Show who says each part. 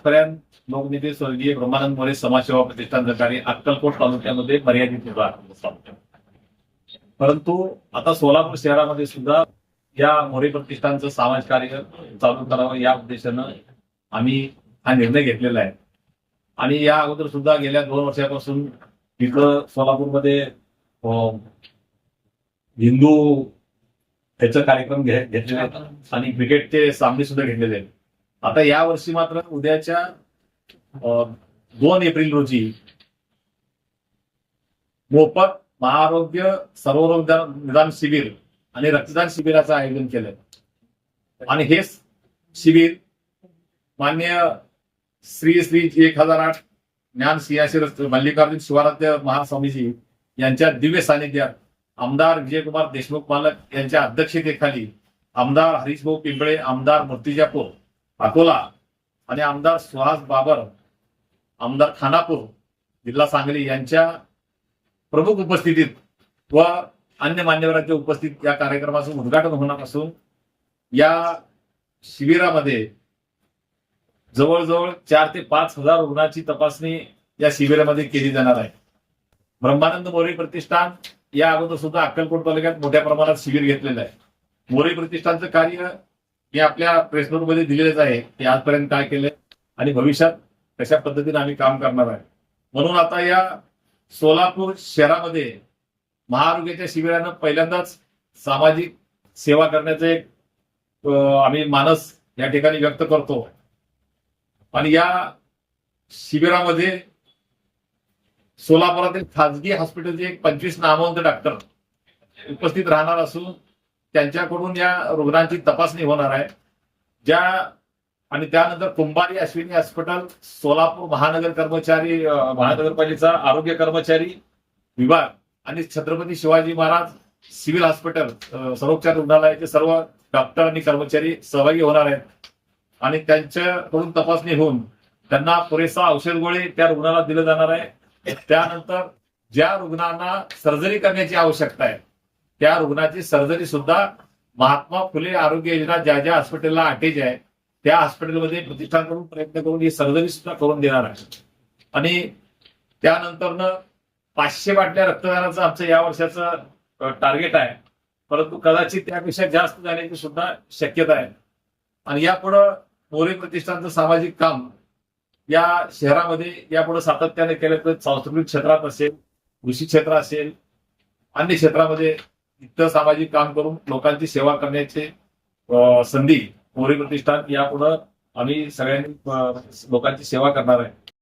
Speaker 1: आजपर्यंत लोकनेते स्वर्गीय ब्रह्मानंद मोरे समाजसेवा प्रतिष्ठान आणि अक्कलकोट तालुक्यामध्ये मर्यादित होता परंतु आता सोलापूर शहरामध्ये सुद्धा या मोरे प्रतिष्ठानचं समाज कार्य चालू करावं या उद्देशानं आम्ही हा निर्णय घेतलेला आहे. आणि या अगोदर सुद्धा गेल्या दोन वर्षापासून तिथं सोलापूरमध्ये हिंदू त्याचा कार्यक्रम घेतलेला आणि क्रिकेटचे सामने सुद्धा घेतलेले आहेत. आता या वर्षी मात्र उद्याच्या अं, दोन एप्रिल रोजी मोफत महाआरोग्य सर्वरोग निदान शिबिर आणि रक्तदान शिबिराचं आयोजन केलंय. आणि हे शिबिर मान्य श्री श्री एक हजार आठ ज्ञान सिंहाशी मल्लिकार्जुन शिवाराध्य महास्वामीजी यांच्या दिव्य सानिध्यात आमदार विजयकुमार देशमुख मालक यांच्या अध्यक्षतेखाली आमदार हरीशभाऊ पिंपळे आमदार मूर्तिजापूर अकोला आणि आमदार सुहास बाबर आमदार खानापूर जिल्हा सांगली यांच्या प्रमुख उपस्थितीत व अन्य मान्यवरांच्या उपस्थित या कार्यक्रमाचं उद्घाटन होणार असून या शिबिरामध्ये जवळजवळ चार ते पाच हजार रुग्णाची तपासणी या शिबिरामध्ये केली जाणार आहे. ब्रह्मानंद मोरे प्रतिष्ठान या अगोदर सुद्धा अक्कलकोट तालुक्यात मोठ्या प्रमाणात शिबिर घेतलेलं आहे. मोरे प्रतिष्ठानचं कार्य हे आपल्या प्रेसनोटमध्ये दिलेलंच आहे. की आजपर्यंत काय केलंय आणि भविष्यात कशा पद्धतीने आम्ही काम करणार आहे. म्हणून आता या सोलापूर शहरामध्ये महाआरोग्याच्या शिबिरानं पहिल्यांदाच सामाजिक सेवा करण्याचं एक आम्ही मानस या ठिकाणी व्यक्त करतो. आणि या शिबिरामध्ये सोलापुरातील खाजगी हॉस्पिटलचे एक पंचवीस नामवंत डॉक्टर उपस्थित राहणार असून त्यांच्याकडून या रुग्णांची तपासणी होणार आहे. ज्या आणि त्यानंतर कुंभारी अश्विनी हॉस्पिटल सोलापूर महानगर कर्मचारी महानगरपालिका महानगरपालिकेचा आरोग्य कर्मचारी विभाग आणि छत्रपती शिवाजी महाराज सिव्हिल हॉस्पिटल सर्वोपचार रुग्णालयाचे सर्व डॉक्टर आणि कर्मचारी सहभागी होणार आहेत. आणि त्यांच्याकडून तपासणी होऊन त्यांना पुरेसा औषध गोळे त्या रुग्णाला दिलं जाणार आहे. त्यानंतर ज्या रुग्णांना सर्जरी करण्याची आवश्यकता आहे त्या रुग्णाची सर्जरी सुद्धा महात्मा फुले आरोग्य योजना ज्या ज्या हॉस्पिटलला अटॅच आहे त्या हॉस्पिटलमध्ये प्रतिष्ठान करून प्रयत्न करून ही सर्जरी सुद्धा करून देणार आहे. आणि त्यानंतरनं पाचशे बाटल्या रक्तदानाचं आमचं या वर्षाचं टार्गेट आहे. परंतु कदाचित त्यापेक्षा जास्त जाण्याची सुद्धा शक्यता आहे. आणि यापुढं मोरे प्रतिष्ठानचं सामाजिक काम या शहरामध्ये यापुढे सातत्याने केलं तर सांस्कृतिक क्षेत्रात असेल कृषी क्षेत्र असेल अन्य क्षेत्रामध्ये इतर सामाजिक काम करून लोकांची सेवा करण्याचे संधी मोरे प्रतिष्ठान यापुढं आम्ही सगळ्यांनी लोकांची सेवा करणार आहे.